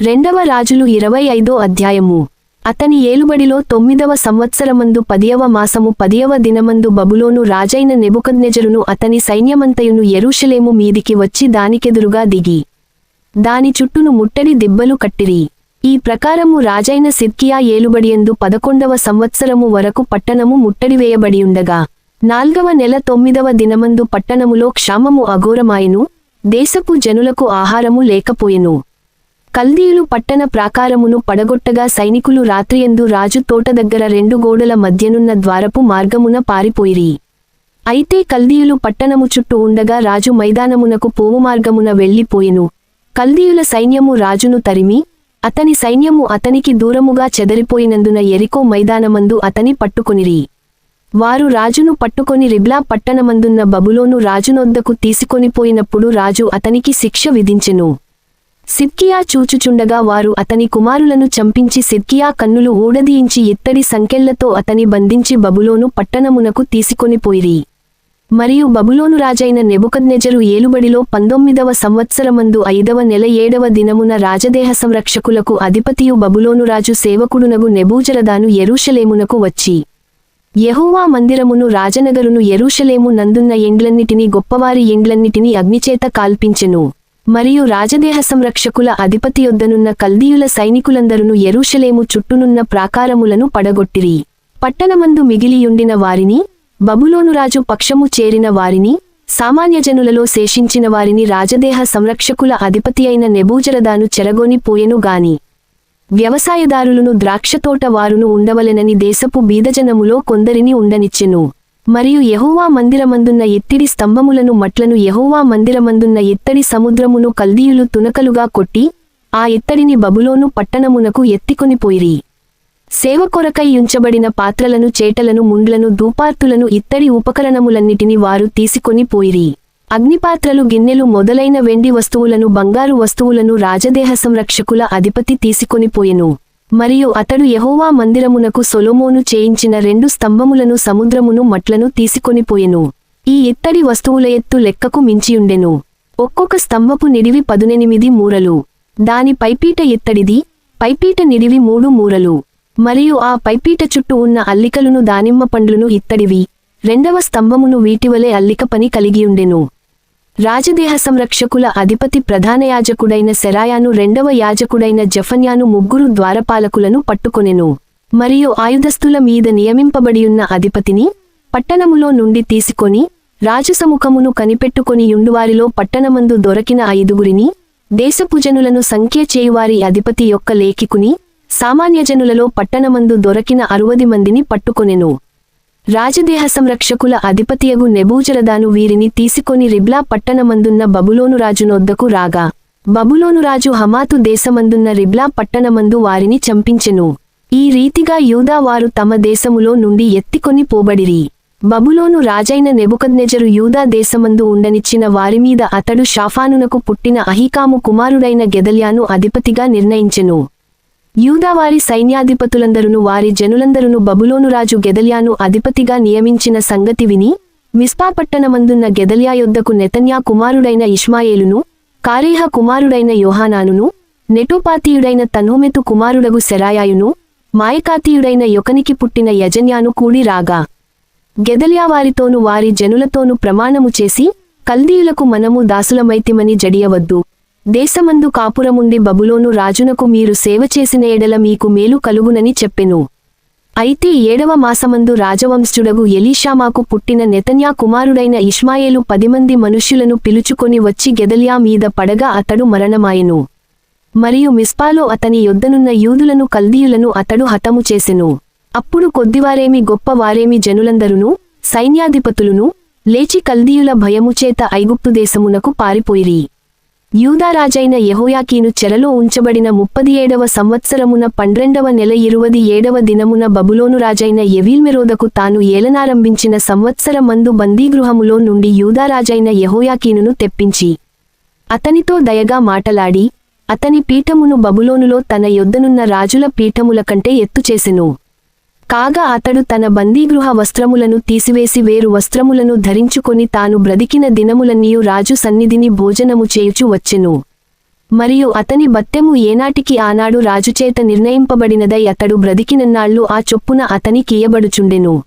రెండవ రాజులు ఇరవై ఐదో అధ్యాయము. అతని ఏలుబడిలో తొమ్మిదవ సంవత్సరమందు పదియవ మాసము పదియవ దినమందు బబులోను రాజైన నెబుకద్నెజరును అతని సైన్యమంతయును ఎరుషలేము మీదికి వచ్చి దానికెదురుగా దిగి. దాని చుట్టూను ముట్టడి దిబ్బలు కట్టిరి. ఈ ప్రకారము రాజైన సిద్కియా ఏలుబడియందు పదకొండవ సంవత్సరము వరకు పట్టణము ముట్టడివేయబడియుండగా నాల్గవ నెల తొమ్మిదవ దినమందు పట్టణములో క్షామము అఘోరమాయెను దేశపు జనులకు ఆహారము లేకపోయెను. కల్దీయులు పట్టణ ప్రాకారమును పడగొట్టగా సైనికులు రాత్రియందు రాజు తోట దగ్గర రెండు గోడల మధ్యనున్న ద్వారపు మార్గమున పారిపోయిరి. అయితే కల్దీయులు పట్టణము చుట్టూ ఉండగా రాజు మైదానమునకు పోవు మార్గమున వెళ్ళిపోయెను కల్దీయుల సైన్యము రాజును తరిమి అతని సైన్యము అతనికి దూరముగా చెదరిపోయినందున ఎరికో మైదానమందు అతని పట్టుకొనిరి. వారు రాజును పట్టుకొని రిబ్లా పట్టణమందున్న బబులోను రాజునొద్దకు తీసుకొనిపోయినప్పుడు రాజు అతనికి శిక్ష విధించెను. సిద్కియా చూచుచుండగా వారు అతని కుమారులను చంపించి సిద్కియా కన్నులు ఊడదీయించి ఇత్తడి సంకెళ్ళతో అతని బంధించి బబులోను పట్టణమునకు తీసుకొనిపోయిరి మరియు బబులోను రాజైన నెబుకద్నెజరు ఏలుబడిలో పంతొమ్మిదవ సంవత్సరమందు ఐదవ నెల ఏడవ దినమున రాజదేహ సంరక్షకులకు అధిపతియు బబులోను రాజు సేవకుడునగు నెబూజరదాను ఎరూషలేమునకు వచ్చి. యహూవా మందిరమును రాజనగరును ఎరూషలేము నందున్న ఎండ్లన్నిటినీ గొప్పవారి ఎండ్లన్నిటినీ అగ్నిచేత కాల్పించెను. మరియు రాజదేహ సంరక్షకుల అధిపతి యొద్దనున్న కల్దీయుల సైనికులందరును ఎరుషలేము చుట్టూనున్న ప్రాకారములను పడగొట్టిరి. పట్టణమందు మిగిలియుండిన వారిని బబులోనురాజు పక్షము చేరిన వారిని సామాన్యజనులలో శేషించిన వారిని రాజదేహ సంరక్షకుల అధిపతి అయిన నెబూజరదాను చెరగొని పోయెనుగాని వ్యవసాయదారులను ద్రాక్షతోట వారును ఉండవలెనని దేశపు బీదజనములో కొందరిని ఉండనిచ్చెను. మరియు యహోవా మందిరమందున్న ఎత్తిడి స్తంభములను మట్లను యహోవా మందిరమందున్న ఎత్తడి సముద్రమును కల్దీయులు తునకలుగా కొట్టి ఆ ఎత్తడిని బబులోను పట్టణమునకు ఎత్తికొనిపోయిరి సేవ కొరకై ఉంచబడిన పాత్రలను చేటలను ముండ్లను దూపార్తులను ఇత్తడి ఉపకరణములన్నిటిని వారు తీసుకొని పోయిరి. అగ్నిపాత్రలు గిన్నెలు మొదలైన వెండి వస్తువులను బంగారు వస్తువులను రాజదేహ సంరక్షకుల అధిపతి తీసుకొనిపోయెను మరియు అతడు యహోవా మందిరమునకు సొలోమోను చేయించిన రెండు స్తంభములను సముద్రమును మట్లను తీసుకొనిపోయెను ఈ ఇత్తడి వస్తువుల ఎత్తు లెక్కకు మించియుండెను. ఒక్కొక్క స్తంభపు నిడివి పదునెనిమిది మూరలు. దాని పైపీట ఇత్తడిది పైపీట నిడివి మూడు మూరలు. మరియు ఆ పైపీట చుట్టూ ఉన్న అల్లికలును దానిమ్మ పండ్లును ఇత్తడివి. రెండవ స్తంభమును వీటివలే అల్లిక పని కలిగియుండెను. రాజదేహ సంరక్షకుల అధిపతి ప్రధాన యాజకుడైన సెరాయాను రెండవ యాజకుడైన జఫన్యాను ముగ్గురు ద్వారపాలకులను పట్టుకొనెను. మరియు ఆయుధస్తుల మీద నియమింపబడియున్న అధిపతిని పట్టణములో నుండి తీసుకొని రాజసముఖమును కనిపెట్టుకొని యుండువారిలో పట్టణమందు దొరకిన ఐదుగురిని దేశపుజనులను సంఖ్య చేయువారి అధిపతి యొక్క లేఖికుని సామాన్యజనులలో పట్టణమందు దొరకిన అరువది మందిని పట్టుకొనెను. రాజదేహ సంరక్షకుల అధిపతియగు నెబూజరదాను వీరిని తీసుకొని రిబ్లా పట్టణమందున్న బబులోను రాజునొద్దకు రాగా బబులోను రాజు హమాతు దేశమందున్న రిబ్లా పట్టణమందు వారిని చంపించెను. ఈ రీతిగా యూదా వారు తమ దేశములో నుండి ఎత్తికొని పోబడిరి. బబులోను రాజైన నెబుకద్నెజరు యూదా దేశమందు ఉండనిచ్చిన వారిమీద అతడు షాఫానునకు పుట్టిన అహీకాము కుమారుడైన గెదల్యాను అధిపతిగా నిర్ణయించెను. యూదావారి సైన్యాధిపతులందరును వారి జనులందరును బబులోను రాజు గెదల్యాను అధిపతిగా నియమించిన సంగతి విని మిస్పాపట్టణమందున్న గెదల్యా యొద్దకు నెతన్యా కుమారుడైన ఇష్మాయేలును కారేహ కుమారుడైన యోహానానును నెటోపాతీయుడైన తనోమెతు కుమారుడగు శరాయాయును మాయకాతీయుడైన యొకనికి పుట్టిన యజన్యాను కూడి రాగా. గెదల్యా వారితోను వారి జనులతోను ప్రమాణము చేసి కల్దీయులకు మనము దాసులమైతిమని జడియవద్దు. దేశమందు కాపురముండి బబులోను రాజునకు మీరు సేవ చేసిన ఎడల మీకు మేలు కలుగునని చెప్పెను. అయితే ఏడవ మాసమందు రాజవంశుడగు ఎలీషామాకు పుట్టిన నెతన్యా కుమారుడైన ఇష్మాయేలు పదిమంది మనుష్యులను పిలుచుకొని వచ్చి గెదలియా మీద పడగా అతడు మరణమాయెను. మరియు మిస్పాలో అతని యొద్దనున్న యూదులను కల్దీయులను అతడు హతము చేసెను. అప్పుడు కొద్దివారేమి గొప్పవారేమి జనులందరును సైన్యాధిపతులును లేచి కల్దీయుల భయముచేత ఐగుప్తు దేశమునకు పారిపోయిరి. యూదారాజైన యహోయాకీను చెరలో ఉంచబడిన ముప్పది ఏడవ సంవత్సరమున పన్నెండవ నెల ఇరువది ఏడవ దినమున బబులోను రాజైన ఎవీల్మెరోదకు తాను ఏలనారంభించిన సంవత్సరమందు బందీగృహములో నుండి యూదారాజైన యహోయాకీనును తెప్పించి అతనితో దయగా మాటలాడి అతని పీఠమును బబులోనులో తన యొద్దనున్న రాజుల పీఠముల కంటే ఎత్తుచేసెను. కాగా అతడు తన బందీగృహ వస్త్రములను తీసివేసి వేరు వస్త్రములను ధరించుకొని తాను బ్రతికిన దినములన్నీయు రాజు సన్నిధిని భోజనము చేయుచు వచ్చెను. మరియు అతని బత్తెము ఏనాటికి ఆనాడు రాజుచేత నిర్ణయింపబడినదై అతడు బ్రతికినన్నాళ్ళు ఆ చొప్పున అతని కీయబడుచుండెను.